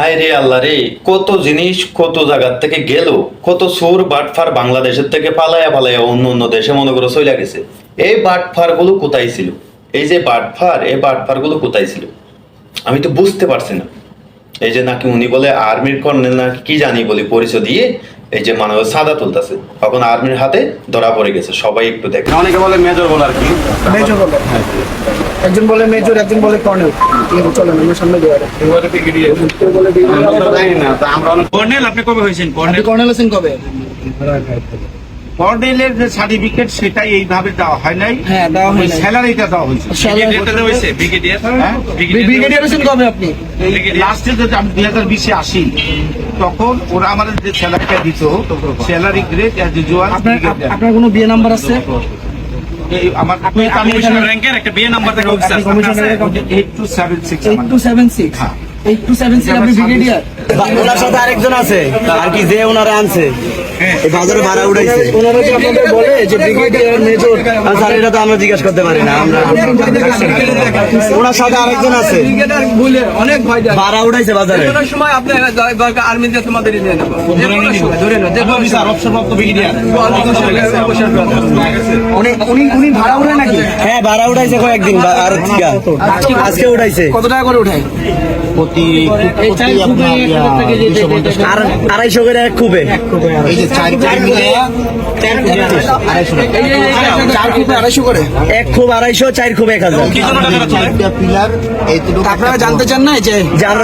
আয় রে আল্লাহ রে কত জিনিস কত জায়গার থেকে গেল কত সুর বাটফার বাংলাদেশের থেকে পালায়া পালায়া অন্য অন্য দেশে মনে করে চলে গেছে। এই বাটফারগুলো কোথায় ছিল? এই যে বাটফার এই বাটফারগুলো কোথায় ছিল? আমি তো বুঝতে পারছি না। এই যে নাকি উনি বলে আর্মির কর্নেল নাকি কি জানি বলে পরিচয় দিয়ে এই যে মানে সাদা তুলতেছে। তখন আর্মির হাতে ধরা পড়ে গেছে। সবাই একটু দেখে। অনেকে বলে মেজর বলে আর কি। মেজর বলে। একজন বলে মেজর একজন বলে কর্নেল। ঠিক আছে চলেন আমরা সামনে যাওয়া যাক। কেউ বলে brigadier, আমরা তো জানি না তা আমরা কর্নেল আপনি কবে হয়েছেন? আপনি কর্নেল কর্নেল আছেন কবে? কর্নেলের যে সার্টিফিকেট সেটা এইভাবে দেওয়া হয় নাই। হ্যাঁ, হয় স্যালারিটা দেওয়া হয়েছে। ব্রিগেডিয়ার হ্যাঁ? ব্রিগেডিয়ার আছেন কবে আপনি? লাস্টে যদি আমি দুই হাজার বিশে আসি তখন ওরা আমাদের যে স্যালারিটা দিত স্যালারি গ্রেড অ্যাজ ইউজুয়াল আপনার আপ- আপনার কোনো বিয়ে নাম্বার আছে? আমার আপনি- কমিশনার র্যাঙ্কের একটা নাম্বার থাকে অফিসার হ্যাঁ। আপনি ব্রিগেডিয়ার ওনার সাথে আরেকজন আছে আর কি যে ওনারা আনছে? বাজারে ভাড়া উঠাইছে। ওনারা যে আপনাদের বলে যে ব্রিগেডিয়ার মেজর স্যার এটা তো আমরা জিজ্ঞাসা করতে পারি না আমরা ওনার সাথে আরেকজন আছে। অনেক ভাড়া উঠাইছে বাজারে। সময় আপনি আর্মিতে তোমাদের নিয়ে নেব ধরে নেব অবসরপ্রাপ্ত ব্রিগেডিয়ার উনি উনি উনি ভাড়া উঠে নাকি? হ্যাঁ ভাড়া উঠাইছে কয়েকদিন আর আজকে উঠাইছে। কত টাকা করে উঠায়? প্রতি আড়াইশো করে এক খুবে এক খুব আড়াইশো চার খুব এক হাজার। আপনারা জানতে চান না যে?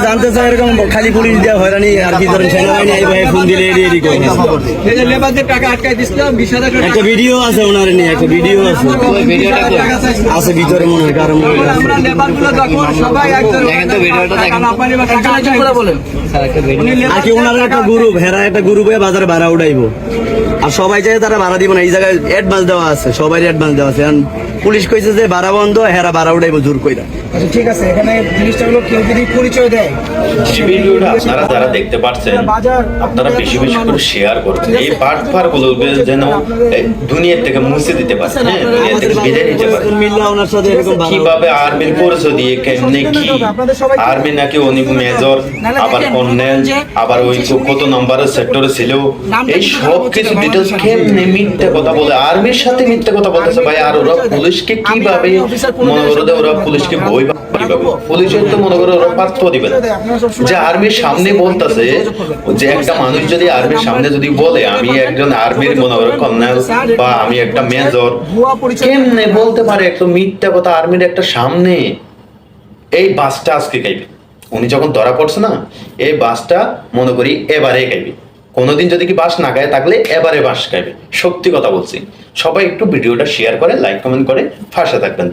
জানতে এরকম খালি পুলিশ দেওয়া হয়রানি আর কি ধরেন সেনাবাহিনী এই ভাই ফোন দিলে এড়িয়ে করে একটা ভিডিও আছে ওনার নিয়ে একটা ভিডিও আছে। আছে। ভিতরে মনে হয় কারণ আর কি ওনার একটা গ্রুপ হেরা একটা গ্রুপ হয়ে বাজারে ভাড়া উঠাইবো। আর সবাই চাই তারা ভাড়া দিব না, এই জায়গায় অ্যাডভান্স দেওয়া আছে সবাই অ্যাডভান্স দেওয়া আছে। পুলিশ কইছে যে ভাড়া বন্ধ হেরা ভাড়া উঠাইবো জোর কইরা। আচ্ছা ঠিক আছে এখানে জিনিসটা হলো কেউ যদি পরিচয় দেয় আপনারা যারা দেখতে পাচ্ছেন আপনারা বেশি বেশি করে শেয়ার করবেন। এই পার্ট ফারগুলো যেন দুনিয়ার থেকে মুছে দিতে পারে। হ্যাঁ দুনিয়া থেকে বিদায় নিতে পারে। মিল্লা ওনার সাথে এরকম কীভাবে আর্মির পরিচয় দিয়ে কেমনে কি আর্মি নাকি উনি মেজর আবার কর্নেল আবার ওই কত নম্বরের সেক্টরে ছিল। এই সব কিছু ডিটেলস কেমনে মিথ্যে কথা বলে? আর্মির সাথে মিথ্যে কথা বলতেছে ভাই আর ওরা পুলিশকে কীভাবে মনে করো যে ওরা পুলিশকে বা কীভাবে? পুলিশের তো মনে করো ওরা পাত্র দিবে না। যে আর্মির সামনে বলতেছে যে একটা মানুষ যদি আর্মির সামনে যদি বলে আমি একজন আর্মির মনে করো কর্নেল বা আমি একটা মেজর কেমনে বলতে পারে একটা মিথ্যা কথা আর্মির একটা সামনে? এই বাসটা আজকে খাইবে উনি যখন ধরা পড়ছে না এই বাসটা মনে করি এবারে খাইবে কোনোদিন যদি কি বাঁশ না খায় থাকলে এবারে বাঁশ গাইবে। সত্যি কথা বলছি। সবাই একটু ভিডিওটা শেয়ার করে লাইক কমেন্ট করে, ফাঁসে থাকবেন।